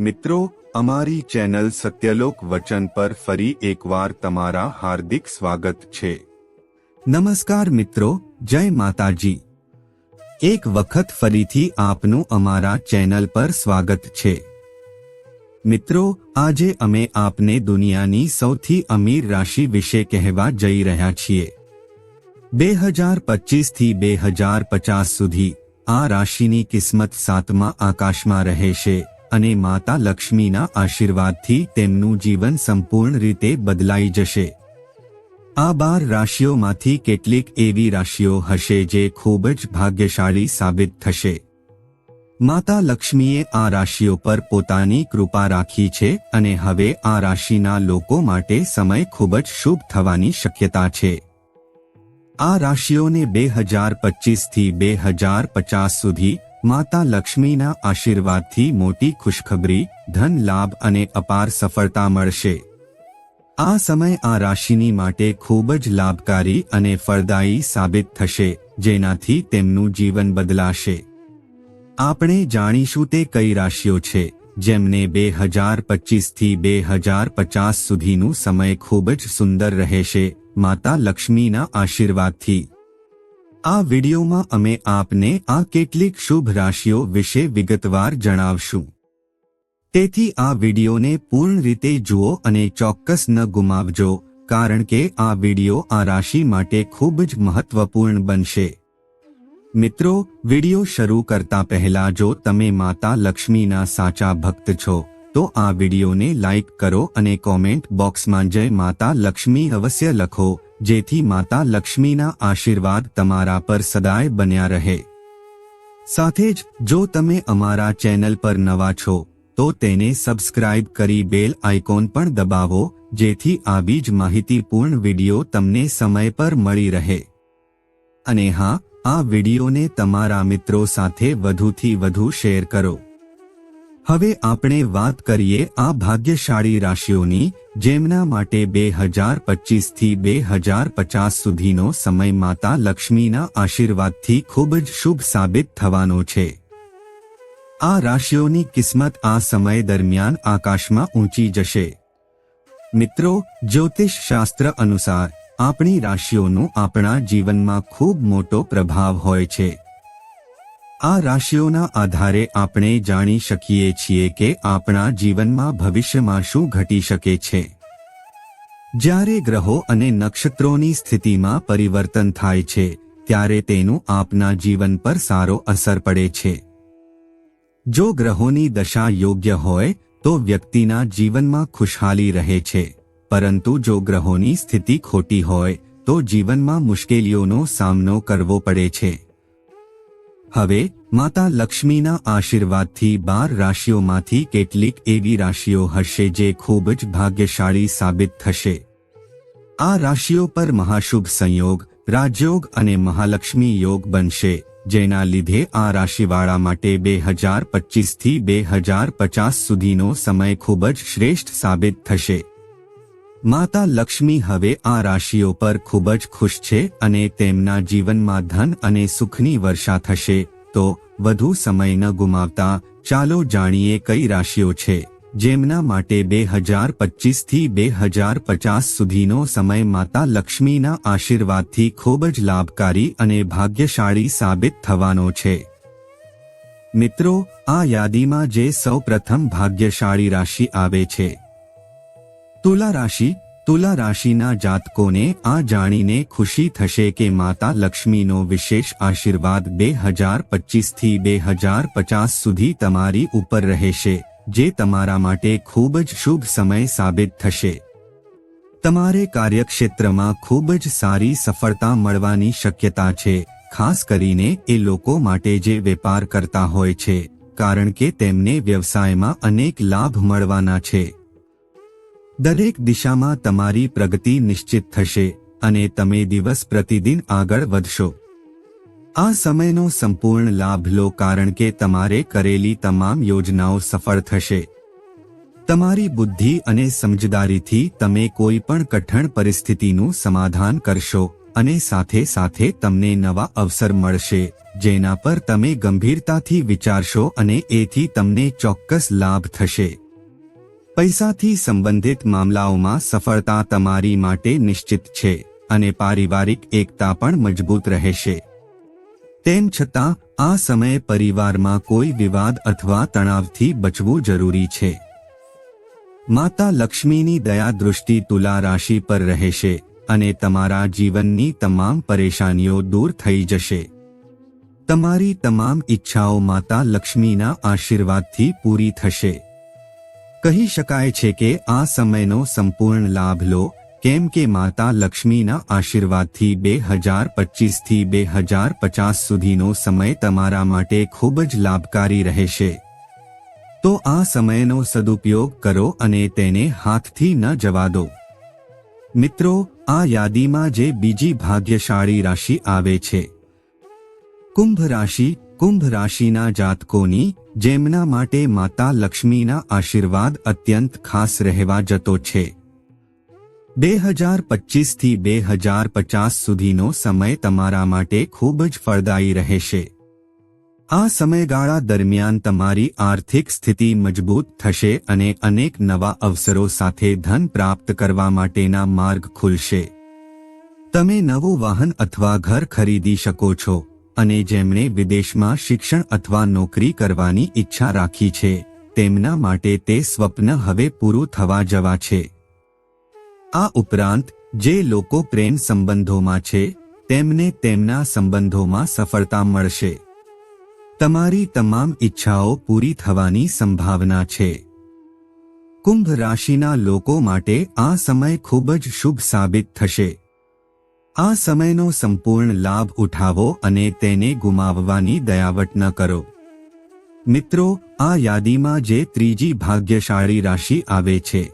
મિત્રો, અમારી ચેનલ સત્યલોક વચન પર ફરી એકવાર તમારા હાર્દિક સ્વાગત છે. નમસ્કાર મિત્રો, જય માતાજી. એક વખત ફરીથી આપનું અમારા ચેનલ પર સ્વાગત છે. મિત્રો, આજે અમે આપને દુનિયાની સૌથી અમીર રાશિ વિશે કહેવા જઈ રહ્યા છીએ. બે હજાર પચીસથી બે હજાર પચાસ સુધી આ રાશિની કિસ્મત સાતમા આકાશમાં રહેશે. અને માતા લક્ષ્મીના આશીર્વાદથી તેમનું જીવન સંપૂર્ણ રીતે બદલાઈ જશે. આ બાર રાશિઓમાંથી કેટલીક એવી રાશિઓ હશે જે ખૂબ જ ભાગ્યશાળી સાબિત થશે. માતા લક્ષ્મીએ આ રાશિઓ પર પોતાની કૃપા રાખી છે અને હવે આ રાશિના લોકો માટે સમય ખૂબ જ શુભ થવાની શક્યતા છે. આ રાશિઓને બે હજાર પચીસથી બે હજાર પચાસ સુધી માતા લક્ષ્મીના આશીર્વાદથી મોટી ખુશખબરી, ધન લાભ અને અપાર સફળતા મળશે. આ સમય આ રાશિની માટે ખૂબ જ લાભકારી અને ફળદાયી સાબિત થશે, જેનાથી તેમનું જીવન બદલાશે. આપણે જાણીશું તે કઈ રાશિઓ છે, જેમને બે હજાર પચીસથી બે હજાર પચાસ સુધીનું સમય ખૂબ જ સુંદર રહેશે, માતા લક્ષ્મીના આશીર્વાદથી. આ વિડિયોમાં અમે આપને આ કેટલીક શુભ રાશિઓ વિશે વિગતવાર જણાવશું. તેથી આ વિડિયોને પૂર્ણ રીતે જુઓ અને ચોક્કસ ન ગુમાવજો, કારણ કે આ વિડિયો આ રાશિ માટે ખૂબ જ મહત્વપૂર્ણ બનશે. મિત્રો, વિડિયો શરૂ કરતા પહેલા જો તમે માતા લક્ષ્મીના સાચા ભક્ત છો, તો આ વિડીયોને લાઇક કરો અને કોમેન્ટ બોક્સમાં જય માતા લક્ષ્મી અવશ્ય લખો. જેથી માતા લક્ષ્મીના આશીર્વાદ તમારા પર સદાય બન્યા રહે. સાથે જ, જો તમે અમારા ચેનલ પર નવા છો, તો તેને સબસ્ક્રાઇબ કરી બેલ આઇકોન પણ દબાવો, જેથી આવી જ માહિતીપૂર્ણ વિડિયો તમને સમય પર મળી રહે. અને હા, આ વિડિયોને તમારા મિત્રો સાથે વધુથી વધુ શેર કરો. હવે આપણે વાત કરીએ આ ભાગ્યશાળી રાશિઓની, જેમના માટે બે હજાર પચીસથી બે હજાર પચાસ સુધીનો સમય માતા લક્ષ્મીના આશીર્વાદથી ખૂબ જ શુભ સાબિત થવાનો છે. આ રાશિઓની કિસ્મત આ સમય દરમિયાન આકાશમાં ઊંચી જશે. મિત્રો, જ્યોતિષ શાસ્ત્ર અનુસાર આપણી રાશિઓનું આપણા જીવનમાં ખૂબ મોટો પ્રભાવ હોય છે. આ રાશિઓના આધારે આપણે જાણી શકીએ છીએ કે આપણા જીવનમાં ભવિષ્યમાં શું ઘટી શકે છે. જ્યારે ગ્રહો અને નક્ષત્રોની સ્થિતિમાં પરિવર્તન થાય છે, ત્યારે તેનું આપના જીવન પર સારો અસર પડે છે. જો ગ્રહોની દશા યોગ્ય હોય, તો વ્યક્તિના જીવનમાં ખુશહાલી રહે છે. પરંતુ જો ગ્રહોની સ્થિતિ ખોટી હોય, તો જીવનમાં મુશ્કેલીઓનો સામનો કરવો પડે છે. હવે, માતા લક્ષ્મીના આશીર્વાદથી બાર રાશિઓમાંથી કેટલીક એવી રાશિઓ હશે જે ખૂબ જ ભાગ્યશાળી સાબિત થશે. આ રાશિઓ પર મહાશુભ સંયોગ, રાજયોગ અને મહાલક્ષ્મી યોગ બનશે, જેના લીધે આ રાશિવાળા માટે બે હજાર પચીસથી બે હજાર પચાસ સુધીનો સમય ખૂબ જ શ્રેષ્ઠ સાબિત થશે. માતા લક્ષ્મી હવે આ રાશિઓ પર ખૂબ જ ખુશ છે અને તેમના જીવનમાં ધન અને સુખની વર્ષા થશે. તો વધુ સમય ન ગુમાવતા ચાલો જાણીએ કઈ રાશિઓ છે. જેમના માટે બે હજાર પચીસથી બે હજાર પચાસ સુધીનો સમય માતા લક્ષ્મીના આશીર્વાદથી ખૂબ જ લાભકારી અને ભાગ્યશાળી સાબિત થવાનો છે. મિત્રો, આ યાદીમાં જે સૌ પ્રથમ ભાગ્યશાળી રાશિ આવે છે. તુલા રાશિ, તુલા રાશિના જાતકોને આ જાણીને ખુશી થશે કે માતા લક્ષ્મીનો વિશેષ આશીર્વાદ બે હજાર પચીસથી બે હજાર પચાસ સુધી તમારી ઉપર રહેશે, જે તમારા માટે ખૂબ જ શુભ સમય સાબિત થશે. તમારે કાર્યક્ષેત્રમાં ખૂબ જ સારી સફળતા મળવાની શક્યતા છે, ખાસ કરીને એ લોકો માટે જે વેપાર કરતા હોય છે, કારણ કે તેમને વ્યવસાયમાં અનેક લાભ મળવાના છે. દરેક દિશામાં તમારી પ્રગતિ નિશ્ચિત થશે અને તમે દિવસ પ્રતિદિન આગળ વધશો. આ સમયનો સંપૂર્ણ લાભ લો કારણ કે તમારે કરેલી તમામ યોજનાઓ સફળ થશે. તમારી બુદ્ધિ અને સમજદારીથી તમે કોઈ પણ કઠણ પરિસ્થિતિનું સમાધાન કરશો અને સાથે સાથે તમને નવા અવસર મળશે, જેના પર તમે ગંભીરતાથી વિચારશો અને એથી તમને ચોક્કસ લાભ થશે. પૈસાથી સંબંધિત મામલાઓમાં સફળતા તમારી માટે નિશ્ચિત છે અને પારિવારિક એકતા પણ મજબૂત રહેશે. તેમ છતાં, આ સમયે પરિવારમાં કોઈ વિવાદ અથવા તણાવથી બચવું જરૂરી છે. માતા લક્ષ્મીની દયા દૃષ્ટિ તુલા રાશિ પર રહેશે અને તમારા જીવનની તમામ પરેશાનીઓ દૂર થઈ જશે. તમારી તમામ ઈચ્છાઓ માતા લક્ષ્મીના આશીર્વાદથી પૂરી થશે. કહી શકાય છે કે આ સમયનો સંપૂર્ણ લાભ લો, કેમ કે માતા લક્ષ્મીના આશીર્વાદથી બે હજાર પચીસથી બે હજાર પચાસ સુધીનો સમય તમારા માટે ખૂબ જ લાભકારી રહેશે. તો આ સમયનો સદુપયોગ કરો અને તેને હાથથી ન જવા દો. મિત્રો, આ યાદીમાં જે બીજી ભાગ્યશાળી રાશિ આવે છે. કુંભ રાશિ કુંભ રાશિના જાતકોની, જેમના માટે માતા લક્ષ્મીના આશીર્વાદ અત્યંત ખાસ રહેવા જતો છે. બે હજાર પચીસથી બે હજાર પચાસ સુધીનો સમય તમારા માટે ખૂબ જ ફળદાયી રહેશે. આ સમયગાળા દરમિયાન તમારી આર્થિક સ્થિતિ મજબૂત થશે અને અનેક નવા અવસરો સાથે ધન પ્રાપ્ત કરવા માટેના માર્ગ ખુલશે. તમે નવું વાહન અથવા ઘર ખરીદી શકો છો. અને જેમણે વિદેશમાં શિક્ષણ અથવા નોકરી કરવાની ઈચ્છા રાખી છે, તેમના માટે તે સ્વપ્ન હવે પૂરું થવા જવા છે. આ ઉપરાંત, જે લોકો પ્રેમ સંબંધોમાં છે, તેમને તેમના સંબંધોમાં સફળતા મળશે. તમારી તમામ ઈચ્છાઓ પૂરી થવાની સંભાવના છે. કુંભ રાશિના લોકો માટે આ સમય ખૂબ જ શુભ સાબિત થશે. આ સમયનો સંપૂર્ણ લાભ ઉઠાવો અને તેને ગુમાવવાની દયાવટ ન કરો. મિત્રો, આ યાદીમાં જે ત્રીજી ભાગ્યશાળી રાશિ આવે છે.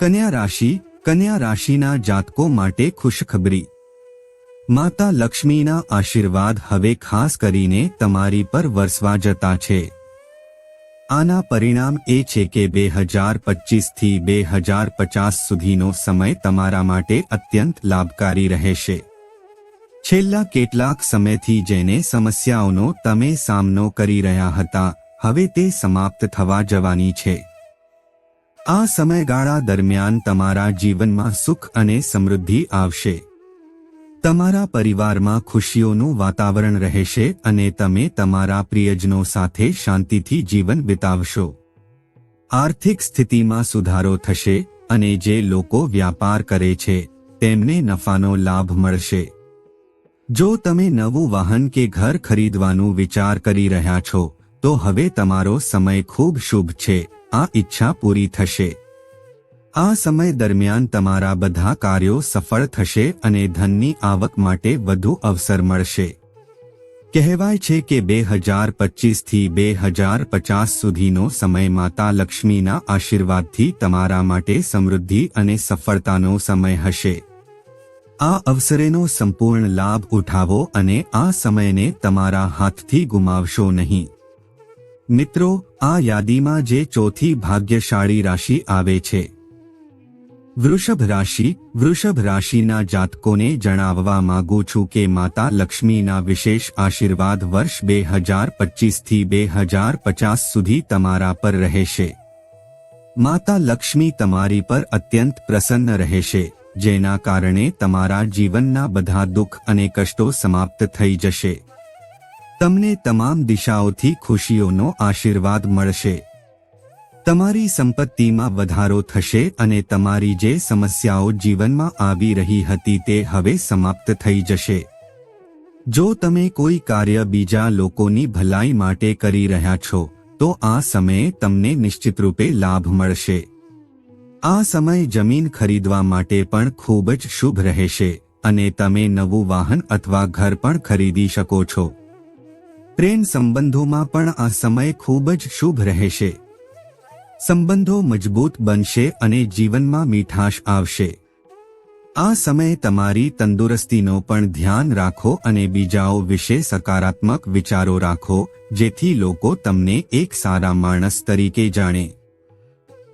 કન્યા રાશિ, કન્યા રાશિના જાતકો માટે ખુશખબરી. માતા લક્ષ્મીના આશીર્વાદ હવે ખાસ કરીને તમારી પર વરસવા જતા છે. આના પરિણામ એ છે કે બે હજાર પચીસથી બે હજાર પચાસ સુધીનો સમય તમારા માટે અત્યંત લાભકારી રહેશે. છેલ્લા કેટલાક સમયથી જેને સમસ્યાઓનો તમે સામનો કરી રહ્યા હતા, હવે તે સમાપ્ત થવા જવાની છે. આ સમયગાળા દરમિયાન તમારા જીવનમાં સુખ અને સમૃદ્ધિ આવશે. તમારા પરિવારમાં ખુશીઓનું વાતાવરણ રહેશે અને તમે તમારા પ્રિયજનો સાથે શાંતિથી જીવન વિતાવશો. આર્થિક સ્થિતિમાં સુધારો થશે અને જે લોકો વ્યાપાર કરે છે, તેમને નફાનો લાભ મળશે. જો તમે નવું વાહન કે ઘર ખરીદવાનું વિચાર કરી રહ્યા છો, તો હવે તમારો સમય ખૂબ શુભ છે, આ ઈચ્છા પૂરી થશે. આ સમય દરમિયાન તમારા બધા કાર્યો સફળ થશે અને ધનની આવક માટે વધુ અવસર મળશે. કહેવાય છે કે બે હજાર પચીસથી બે હજાર પચાસ સુધીનો સમય માતા લક્ષ્મીના આશીર્વાદથી તમારા માટે સમૃદ્ધિ અને સફળતાનો સમય હશે. આ અવસરેનો સંપૂર્ણ લાભ ઉઠાવો અને આ સમયને તમારા હાથથી ગુમાવશો નહીં. મિત્રો, આ યાદીમાં જે ચોથી ભાગ્યશાળી રાશિ આવે છે. વૃષભ રાશિ, વૃષભ રાશિના જાતકોને જણાવવા માંગુ છું કે માતા લક્ષ્મીના વિશેષ આશીર્વાદ વર્ષ બે હજાર પચીસથી બે હજાર પચાસ સુધી તમારા પર રહેશે. માતા લક્ષ્મી તમારી પર અત્યંત પ્રસન્ન રહેશે, જેના કારણે તમારા જીવનના બધા દુઃખ અને કષ્ટો સમાપ્ત થઈ જશે. તમને તમામ દિશાઓથી ખુશીઓનો આશીર્વાદ મળશે. તમારી સંપત્તિમાં વધારો થશે અને તમારી જે સમસ્યાઓ જીવનમાં આવી રહી હતી તે હવે સમાપ્ત થઈ જશે. જો તમે કોઈ કાર્ય બીજા લોકોની ભલાઈ માટે કરી રહ્યા છો, તો આ સમયે તમને નિશ્ચિત રૂપે લાભ મળશે. આ સમય જમીન ખરીદવા માટે પણ ખૂબ જ શુભ રહેશે અને તમે નવું વાહન અથવા ઘર પણ ખરીદી શકો છો. પ્રેમ સંબંધોમાં પણ આ સમય ખૂબ જ શુભ રહેશે. સંબંધો મજબૂત બનશે અને જીવનમાં મીઠાશ આવશે. આ સમયે તમારી તંદુરસ્તીનો પણ ધ્યાન રાખો અને બીજાઓ વિશે સકારાત્મક વિચારો રાખો, જેથી લોકો તમને એક સારા માણસ તરીકે જાણે.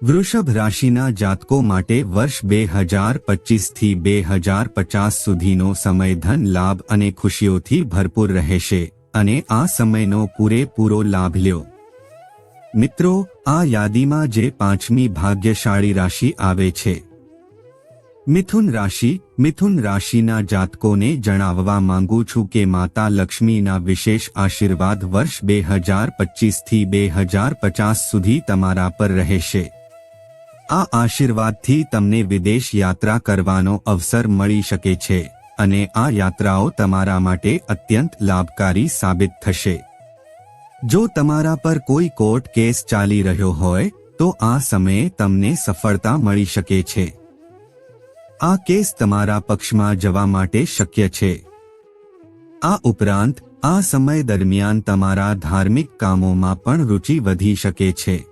વૃષભ રાશિના જાતકો માટે વર્ષ બે હજાર પચીસથી બે હજાર પચાસ સુધીનો સમય ધન લાભ અને ખુશીઓથી ભરપૂર રહેશે, અને આ સમયનો પૂરેપૂરો લાભ લ્યો. મિત્રો, આ યાદીમાં જે પાંચમી ભાગ્યશાળી રાશિ આવે છે. મિથુન રાશિ, મિથુન રાશિના જાતકોને જણાવવા માંગુ છું કે માતા લક્ષ્મીના વિશેષ આશીર્વાદ વર્ષ બે હજાર પચીસથી બે હજાર પચાસ સુધી તમારા પર રહેશે. આ આશીર્વાદથી તમને વિદેશ યાત્રા કરવાનો અવસર મળી શકે છે અને આ યાત્રાઓ તમારા માટે અત્યંત લાભકારી સાબિત થશે. જો તમારા પર કોઈ કોર્ટ કેસ ચાલી રહ્યો હોય, તો આ સમયે તમને સફળતા મળી શકે છે. આ કેસ તમારા પક્ષમાં જવા માટે શક્ય છે. આ ઉપરાંત, આ સમય દરમિયાન તમારા ધાર્મિક કામોમાં પણ રુચિ વધી શકે છે.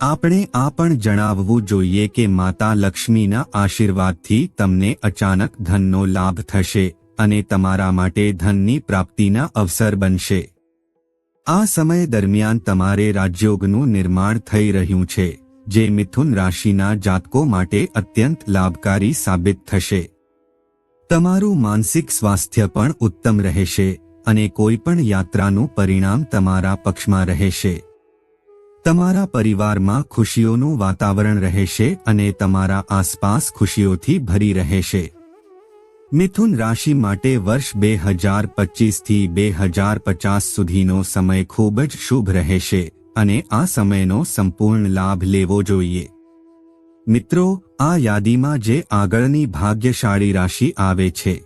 આપણે આ પણ જણાવવું જોઈએ કે માતા લક્ષ્મીના આશીર્વાદથી તમને અચાનક ધનનો લાભ થશે અને તમારા માટે ધનની પ્રાપ્તિના અવસર બનશે. આ સમય દરમિયાન તમારે રાજયોગનું નિર્માણ થઈ રહ્યું છે, જે મિથુન રાશિના જાતકો માટે અત્યંત લાભકારી સાબિત થશે. તમારું માનસિક સ્વાસ્થ્ય પણ ઉત્તમ રહેશે અને કોઈપણ યાત્રાનું પરિણામ તમારા પક્ષમાં રહેશે. તમારા પરિવારમાં ખુશીઓનું વાતાવરણ રહેશે અને તમારા આસપાસ ખુશીઓથી ભરી રહેશે. મિથુન રાશિ માટે વર્ષ બે હજાર પચીસથી બે હજાર પચાસ સુધીનો સમય ખૂબ જ શુભ રહેશે અને આ સમયનો સંપૂર્ણ લાભ લેવો જોઈએ. મિત્રો, આ યાદીમાં જે આગળની ભાગ્યશાળી રાશિ આવે છે.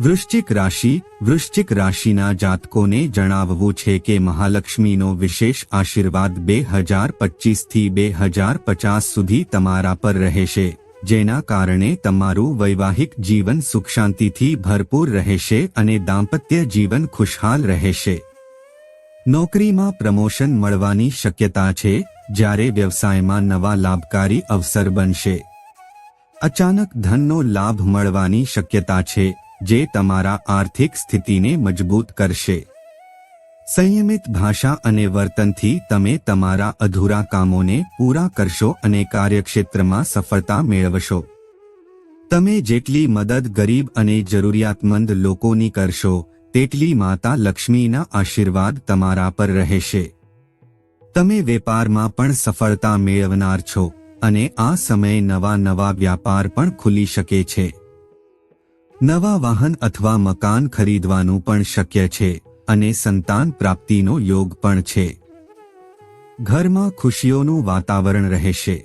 વૃશ્ચિક રાશિ, વૃશ્ચિક રાશિના જાતકોને જણાવવું છે કે મહાલક્ષ્મીનો વિશેષ આશીર્વાદ બે હજાર પચીસથી બે હજાર પચાસ સુધી તમારા પર રહેશે. જેના કારણે તમારું વૈવાહિક જીવન સુખ શાંતિથી ભરપૂર રહેશે અને દાંપત્ય જીવન ખુશહાલ રહેશે. નોકરીમાં પ્રમોશન મળવાની શક્યતા છે, જ્યારે વ્યવસાયમાં નવા લાભકારી અવસર બનશે. અચાનક ધનનો લાભ મળવાની શક્યતા છે, જે તમારા આર્થિક સ્થિતિને મજબૂત કરશે. સંયમિત ભાષા અને વર્તનથી તમે તમારા અધૂરા કામોને પૂરા કરશો અને કાર્યક્ષેત્રમાં સફળતા મેળવશો. તમે જેટલી મદદ ગરીબ અને જરૂરિયાતમંદ લોકોની કરશો, તેટલી માતા લક્ષ્મીના આશીર્વાદ તમારા પર રહેશે. તમે વેપારમાં પણ સફળતા મેળવનાર છો અને આ સમયે નવા નવા વ્યાપાર પણ ખુલી શકે છે. નવા વાહન અથવા મકાન ખરીદવાનું પણ શક્ય છે. અને સંતાન પ્રાપ્તિનો યોગ પણ છે. ઘરમાં ખુશીઓનું વાતાવરણ રહેશે.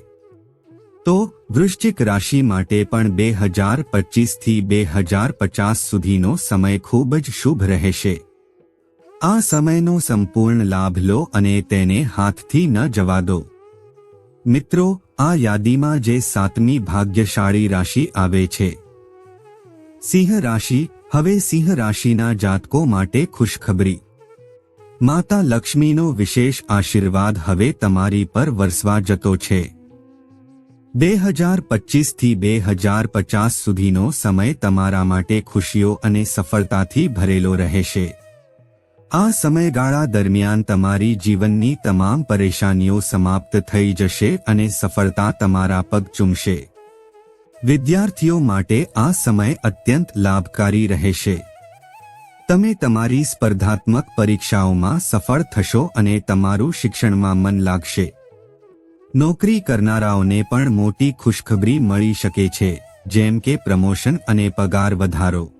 તો વૃશ્ચિક રાશિ માટે પણ બે હજાર પચીસથી બે હજાર પચાસ સુધીનો સમય ખૂબ જ શુભ રહેશે. આ સમયનો સંપૂર્ણ લાભ લો અને તેને હાથથી ન જવા દો. મિત્રો, આ યાદીમાં જે સાતમી ભાગ્યશાળી રાશિ આવે છે. સિંહ રાશિ હવે સિંહ રાશિના જાતકો માટે ખુશખબરી. માતા લક્ષ્મીનો વિશેષ આશીર્વાદ હવે તમારી પર વરસવા જતો છે. બે હજાર પચીસથી બે હજાર પચાસ સુધીનો સમય તમારા માટે ખુશીઓ અને સફળતાથી ભરેલો રહેશે. આ સમયગાળા દરમિયાન તમારી જીવનની તમામ પરેશાનીઓ સમાપ્ત થઈ જશે અને સફળતા તમારા પગ ચૂમશે. વિદ્યાર્થીઓ માટે આ સમય અત્યંત લાભકારી રહેશે. તમે તમારી સ્પર્ધાત્મક પરીક્ષાઓમાં સફળ થશો અને તમારું શિક્ષણમાં મન લાગશે. નોકરી કરનારાઓને પણ મોટી ખુશખબરી મળી શકે છે, જેમ કે પ્રમોશન અને પગાર વધારો.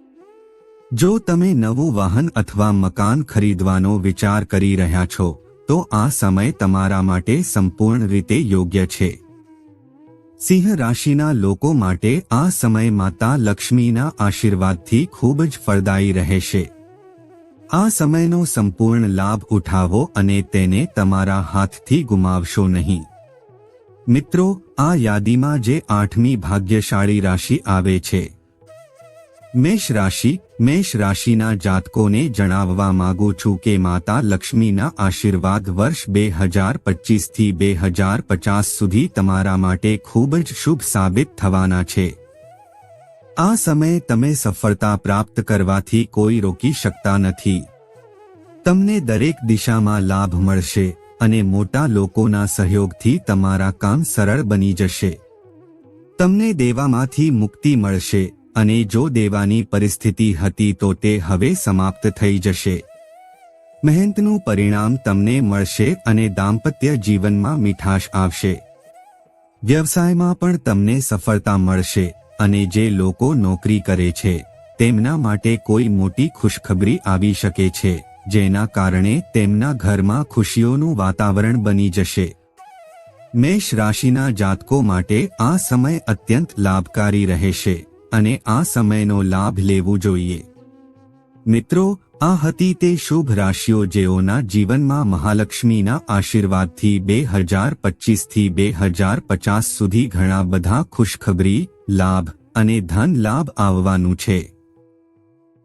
જો તમે નવું વાહન અથવા મકાન ખરીદવાનો વિચાર કરી રહ્યા છો, તો આ સમય તમારા માટે સંપૂર્ણ રીતે યોગ્ય છે. સિંહ રાશિના લોકો માટે આ સમય માતા લક્ષ્મીના આશીર્વાદથી ખૂબ જ ફળદાયી રહેશે. આ સમયનો સંપૂર્ણ લાભ ઉઠાવો અને તેને તમારા હાથથી ગુમાવશો નહીં. મિત્રો, આ યાદીમાં જે આઠમી ભાગ્યશાળી રાશિ આવે છે મેષ રાશિ, મેષ રાશિના જાતકોને જણાવવા માંગુ છું કે માતા લક્ષ્મીના આશીર્વાદ વર્ષ બે હજાર પચીસથી બે હજાર પચાસ સુધી તમારા માટે ખૂબ જ શુભ સાબિત થવાના છે. આ સમયે તમે સફળતા પ્રાપ્ત કરવાથી કોઈ રોકી શકતા નથી. તમને દરેક દિશામાં લાભ મળશે અને મોટા લોકોના સહયોગથી તમારા કામ સરળ બની જશે. તમને દેવામાંથી મુક્તિ મળશે અને જો દેવાની પરિસ્થિતિ હતી તો તે હવે સમાપ્ત થઈ જશે. મહેનતનું પરિણામ તમને મળશે અને દાંપત્ય જીવનમાં મીઠાશ આવશે. વ્યવસાયમાં પણ તમને સફળતા મળશે અને જે લોકો નોકરી કરે છે, તેમના માટે કોઈ મોટી ખુશખબરી આવી શકે છે, જેના કારણે તેમના ઘરમાં ખુશીઓનું વાતાવરણ બની જશે. મેષ રાશિના જાતકો માટે આ સમય અત્યંત લાભકારી રહેશે. અને આ સમયનો લાભ લેવો જોઈએ. મિત્રો, આ હતી તે શુભ રાશિઓ જેઓના જીવનમાં મહાલક્ષ્મીના આશીર્વાદથી બે હજાર પચીસથી બે હજાર પચાસ સુધી ઘણા બધા ખુશખબરી, લાભ અને ધન લાભ આવવાનું છે.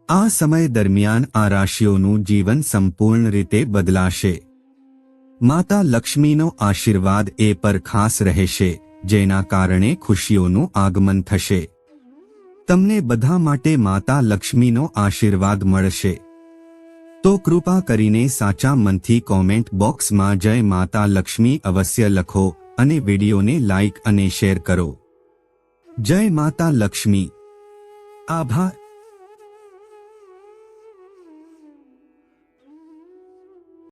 આ સમય દરમિયાન આ રાશિઓનું જીવન સંપૂર્ણ રીતે બદલાશે. માતા લક્ષ્મીનો આશીર્વાદ એ પર ખાસ રહેશે, જેના કારણે ખુશીઓનું આગમન થશે. તમને બધા માટે માતા લક્ષ્મીનો આશીર્વાદ મળશે. તો કૃપા કરીને સાચા મનથી કોમેન્ટ બોક્સમાં જય માતા લક્ષ્મી અવશ્ય લખો અને વિડીયોને લાઇક અને શેર કરો. જય માતા લક્ષ્મી. આભાર.